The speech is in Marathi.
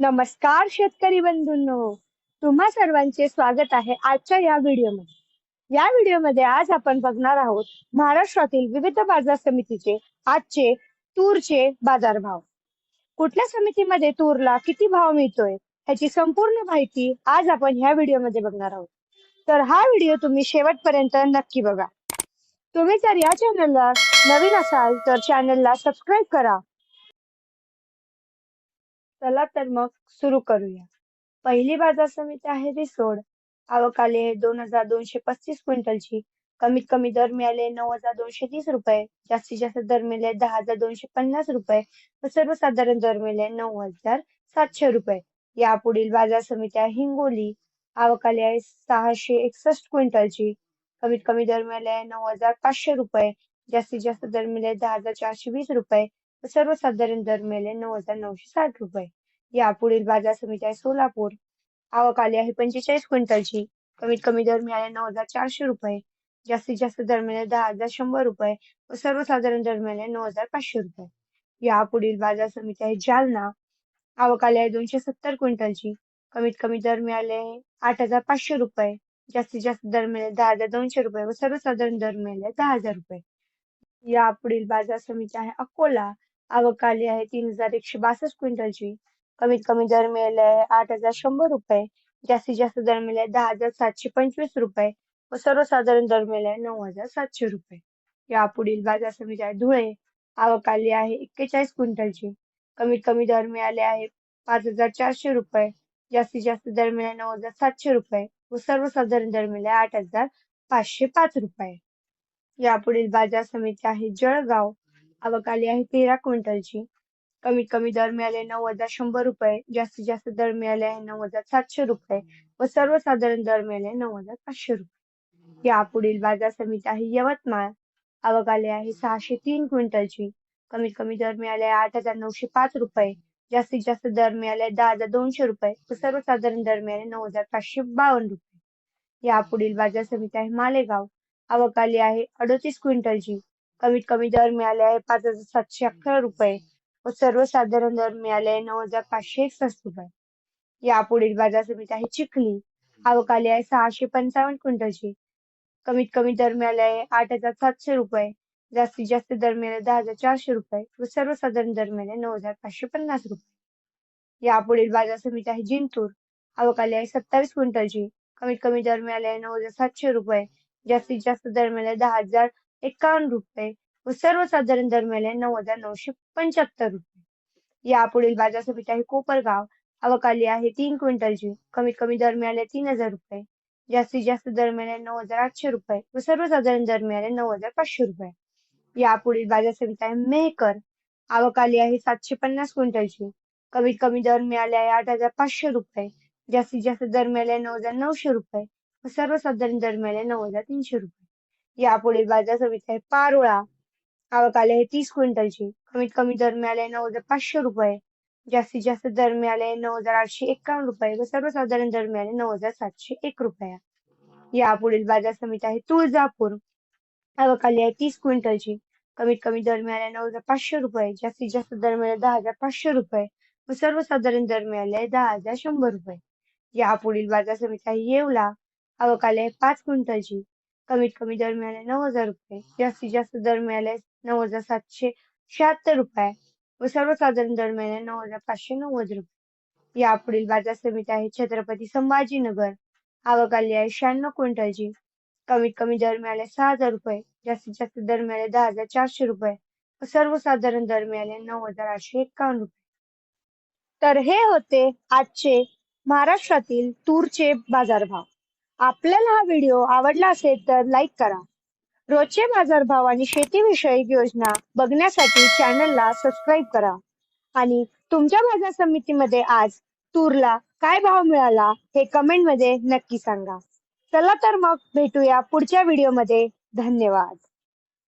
नमस्कार शेतकरी बंधूंनो. तुम्हा सर्वांचे स्वागत आहे आजच्या या व्हिडिओमध्ये. या व्हिडिओमध्ये आज आपण बघणार आहोत महाराष्ट्रातील विविध बाजार समितीचे आजचे तूरचे बाजारभाव. कुठल्या समितीमध्ये तूरला किती भाव मिळतोय ह्याची संपूर्ण माहिती आज आपण ह्या व्हिडिओमध्ये बघणार आहोत. तर हा व्हिडिओ तुम्ही शेवटपर्यंत नक्की बघा. तुम्ही जर या चॅनलला नवीन असाल तर चॅनलला सबस्क्राईब करा. चला तर मग सुरू करूया. पहिली बाजार समिती आहे रिसोड. आवक आहे दोन हजार दोनशे पस्तीस क्विंटलची. कमीत कमी दर मिळाले नऊ हजार दोनशे तीस रुपये. जास्तीत जास्त दर मिळाले दहा हजार दोनशे पन्नास रुपये. व सर्वसाधारण दर मिळाले नऊ हजार सातशे रुपये. यापुढील बाजार समिती आहे हिंगोली. आवक आली आहे सहाशे एकसष्ट क्विंटलची. कमीत कमी दर मिळाले आहे नऊ हजार पाचशे रुपये. जास्तीत जास्त दर मिळाले दहा हजार चारशे वीस रुपये. सर्वसाधारण दर मिळेल नऊ हजार नऊशे साठ रुपये. यापुढील बाजार समिती आहे सोलापूर. आवक आली आहे पंचेचाळीस क्विंटलची. कमीत कमी दर मिळाले नऊ हजार चारशे रुपये. जास्तीत जास्त दर मिळाले दहा हजार शंभर रुपये व सर्वसाधारण दर मिळाले नऊ हजार पाचशे रुपये. यापुढील बाजार समिती आहे जालना. आवक आली आहे दोनशे सत्तर क्विंटलची. कमीत कमी दर मिळाले आठ हजार पाचशे रुपये. जास्तीत जास्त दर मिळाले दहा हजार दोनशे रुपये व सर्वसाधारण दर मिळाले दहा हजार रुपये. यापुढील बाजार समिती आहे अकोला. आवक आली आहे तीन हजार एकशे बासष्ट क्विंटलची. कमीत कमी दर मिळाले आहे आठ हजार शंभर रुपये. जास्तीत जास्त दर मिळाले दहा हजार सातशे पंचवीस रुपये. व सर्वसाधारण दर मिळाले नऊ हजार सातशे रुपये. यापुढील बाजार समिती आहे धुळे. आवक आली आहे एक्केचाळीस क्विंटलची. कमीत कमी दर मिळाले आहे पाच हजार चारशे रुपये. जास्तीत जास्त दर मिळाले नऊ हजार सातशे रुपये. व सर्वसाधारण दर मिळाले आठ हजार पाचशे पाच रुपये. यापुढील बाजार समिती आहे जळगाव. आवक आली आहे तेरा क्विंटलची. कमीत कमी दर मिळाले नऊ हजार शंभर रुपये. जास्तीत जास्त दर मिळाले आहे नऊ हजार सातशे रुपये व सर्वसाधारण दर मिळाले नऊ हजार पाचशे रुपये. यापुढील बाजार समिती आहे यवतमाळ. आवक आली आहे सहाशे तीन क्विंटलची. कमीत कमी दर मिळाले आठ हजार नऊशे पाच रुपये. जास्तीत जास्त दर मिळाले दहा हजार दोनशे रुपये व सर्वसाधारण दर मिळाले नऊ हजार पाचशे बावन्न रुपये. यापुढील बाजार समिती आहे मालेगाव. आवक आली आहे अडोतीस क्विंटलची. कमीत कमी दर मिळाले आहे पाच हजार सातशे अकरा रुपये व सर्वसाधारण दर मिळाले नऊ हजार पाचशे एकसष्ट रुपये. यापुढील बाजार समिती आहे चिखली. आवक आली आहे सहाशे पंचावन्न क्विंटलची. कमीत कमी दर मिळाले आहे आठ हजार सातशे रुपये. जास्तीत जास्त दर मिळाले दहा हजार चारशे रुपये व सर्वसाधारण दर मिळाले नऊ हजार पाचशे पन्नास रुपये. यापुढील बाजार समिती आहे जिंतूर. आवक आली आहे सत्तावीस क्विंटलची. कमीत कमी दर मिळाले आहे नऊ हजार सातशे रुपये. जास्तीत जास्त दर मिळाले दहा हजार एकावन्न रुपये व सर्वसाधारण दर मिळाले नऊ हजार नऊशे पंच्याहत्तर रुपये. यापुढील बाजार समिती आहे कोपरगाव आवक आली आहे तीन क्विंटलची कमीत कमी दर मिळाले तीन हजार रुपये. जास्तीत जास्त दर मिळाले नऊ हजार आठशे रुपये व सर्वसाधारण दर मिळाले नऊ हजार पाचशे रुपये. यापुढील बाजार समिती आहे मेहकर आवक आली आहे सातशे पन्नास क्विंटलची कमीत कमी दर मिळाले आहे आठ हजार पाचशे रुपये. जास्तीत जास्त दर मिळाले नऊ हजार नऊशे रुपये व सर्वसाधारण दर मिळाले नऊ हजार तीनशे रुपये. यापुढील बाजार समिती आहे पारोळा. आवक आली आहे तीस क्विंटलची. कमीत कमी दर मिळाले नऊ हजार पाचशे रुपये. जास्तीत जास्त दर मिळाले नऊ हजार आठशे एकावन्न रुपये व सर्वसाधारण दर मिळाले नऊ हजार सातशे एक रुपया. यापुढील बाजार समिती आहे तुळजापूर. आवक आली आहे तीस क्विंटलची. कमीत कमी दर मिळाले नऊ हजार पाचशे रुपये. जास्तीत जास्त दर मिळाले दहा हजार पाचशे रुपये व सर्वसाधारण दर मिळाले दहा हजार शंभर रुपये. यापुढील बाजार समिती आहे येवला. आवक आली आहे पाच क्विंटलची. कमीत कमी दर मिळाले नऊ हजार रुपये. जास्तीत जास्त दर मिळाले नऊ हजार सातशे शहात्तर रुपये. व सर्वसाधारण दर मिळाले नऊ हजार पाचशे नव्वद रुपये. यापुढील बाजार समिती आहे छत्रपती संभाजीनगर. आवक आली आहे शहाण्णव क्विंटलची. कमीत कमी दर मिळाले सहा हजार रुपये. जास्तीत जास्त दर मिळाले दहा हजार चारशे रुपये. व सर्वसाधारण दर मिळाले नऊ हजार आठशे एकावन्न रुपये. तर हे होते आजचे महाराष्ट्रातील तूरचे बाजारभाव. आपल्याला हा व्हिडिओ आवडला असेल तर लाईक करा. रोजचे बाजारभाव आणि शेतीविषयक योजना बघण्यासाठी चॅनलला सबस्क्राईब करा. आणि तुमच्या बाजार समितीमध्ये आज तूरला काय भाव मिळाला हे कमेंटमध्ये नक्की सांगा. चला तर मग भेटूया पुढच्या व्हिडिओमध्ये. धन्यवाद.